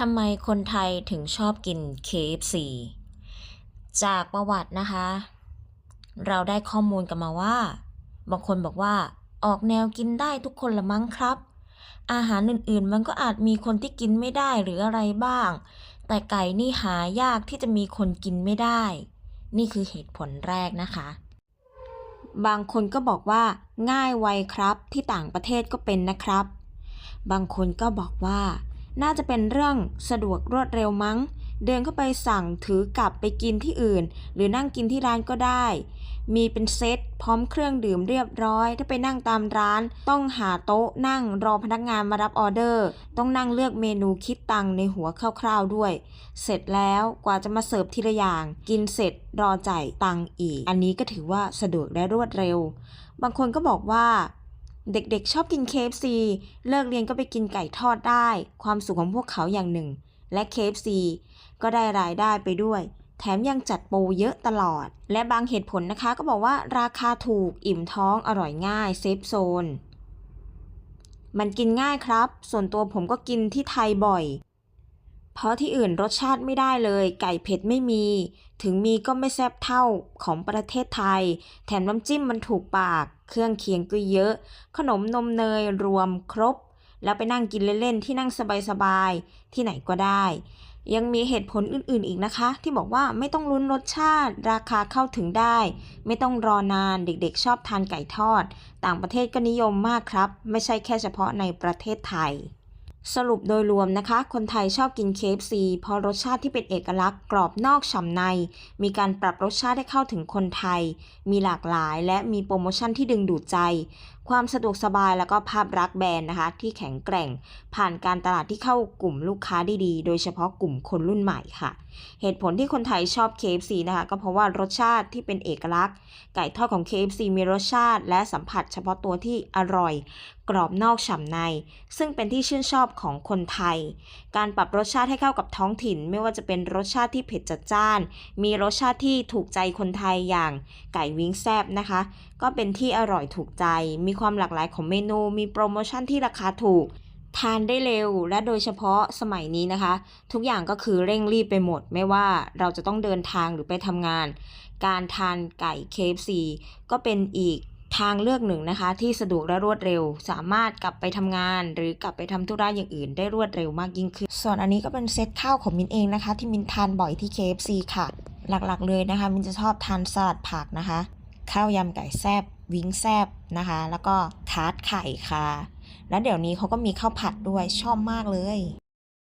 ทำไมคนไทยถึงชอบกิน KFC จากประวัตินะคะ เราได้ข้อมูลกันมาว่า บางคนบอกว่าออกแนวกินได้ทุกคนละมั้งครับ อาหารอื่นๆ มันก็อาจมีคนที่กินไม่ได้หรืออะไรบ้าง แต่ไก่นี่หายากที่จะมีคนกินไม่ได้ นี่คือเหตุผลแรกนะคะ บางคนก็บอกว่า ง่ายไวครับที่ต่างประเทศก็เป็นนะครับ บางคนก็บอกว่า น่าจะเป็นเรื่องสะดวกรวดเร็วมั้ง เดินเข้าไปสั่งถือกลับไปกินที่อื่น หรือนั่งกินที่ร้านก็ได้ มีเป็นเซตพร้อมเครื่องดื่มเรียบร้อย ถ้าไปนั่งตามร้าน ต้องหาโต๊ะนั่งรอพนักงานมารับออเดอร์ ต้องนั่งเลือกเมนูคิดตังค์ในหัวคร่าวๆด้วย เสร็จแล้วกว่าจะมาเสิร์ฟทีละอย่าง กินเสร็จรอจ่ายตังค์อีก อันนี้ก็ถือว่าสะดวกและรวดเร็ว บางคนก็บอกว่า เด็กๆชอบกิน KFC เลิกเรียนก็ไปกินไก่ทอดได้ ความสุขของพวกเขาอย่างหนึ่ง และ KFC ก็ได้รายได้ไปด้วย แถมยังจัดโปรเยอะตลอด และบางเหตุผลนะคะก็บอกว่าราคาถูกอิ่มท้องอร่อยง่ายเซฟโซน มันกินง่ายครับ ส่วนตัวผมก็กินที่ไทยบ่อย เพราะที่อื่นรสชาติไม่ได้เลย ไก่เผ็ดไม่มี ถึงมีก็ไม่แซ่บเท่าของประเทศไทย แถมน้ำจิ้มมันถูกปาก เครื่องเคียงก็เยอะ ขนมนมเนยรวมครบ แล้วไปนั่งกินเล่นๆ ที่นั่งสบายๆ ที่ไหนก็ได้ ยังมีเหตุผลอื่นๆอีกนะคะ ที่บอกว่าไม่ต้องลุ้นรสชาติ ราคาเข้าถึงได้ ไม่ต้องรอนานเด็กๆ ชอบทานไก่ทอด ต่างประเทศก็นิยมมากครับ ไม่ใช่แค่เฉพาะในประเทศไทย สรุปโดยรวมนะคะ คนไทยชอบกิน KFC เพราะรสชาติที่เป็นเอกลักษณ์กรอบนอกฉ่ำใน มีการปรับรสชาติให้เข้าถึงคนไทย มีหลากหลายและมีโปรโมชั่นที่ดึงดูดใจ ความสะดวกสบายแล้วก็ภาพรักแบรนด์นะคะ ที่แข็งแกร่ง ผ่านการตลาดที่เข้ากลุ่มลูกค้าได้ดีโดยเฉพาะกลุ่มคนรุ่นใหม่ค่ะ เหตุผลที่คนไทยชอบ KFC นะคะก็เพราะว่ารสชาติที่เป็นเอกลักษณ์ ไก่ทอดของ KFC มีรสชาติ และสัมผัสเฉพาะตัวที่อร่อย กรอบนอกฉ่ำใน ซึ่งเป็นที่ชื่นชอบของคนไทย การปรับรสชาติให้เข้ากับท้องถิ่น ไม่ว่าจะเป็นรสชาติที่เผ็ดจัดจ้าน มีรสชาติที่ถูกใจคนไทยอย่างไก่วิงแซบนะคะ ก็เป็นที่อร่อยถูกใจ มีความหลากหลายของเมนู มีโปรโมชั่นที่ราคาถูก ทานได้เร็วและโดยเฉพาะสมัยนี้นะคะ ทุกอย่างก็คือเร่งรีบไปหมด ไม่ว่าเราจะต้องเดินทางหรือไปทำงาน การทานไก่ KFC ก็เป็นอีกทางเลือกหนึ่งนะคะ ที่สะดวกและรวดเร็ว สามารถกลับไปทำงาน หรือกลับไปทำธุระอย่างอื่น ได้รวดเร็วมากยิ่งขึ้น ส่วนอันนี้ก็เป็นเซตข้าวของมินเองนะคะ ที่มินทานบ่อยที่ KFC ค่ะ หลักๆเลยนะคะ มินจะชอบทานสลัดผักนะคะ ข้าวยำไก่แซบวิ้งแซบนะคะ แล้วก็ทาร์ตไข่ค่ะ แล้วเดี๋ยวนี้เขาก็มีข้าวผัดด้วยชอบมากเลย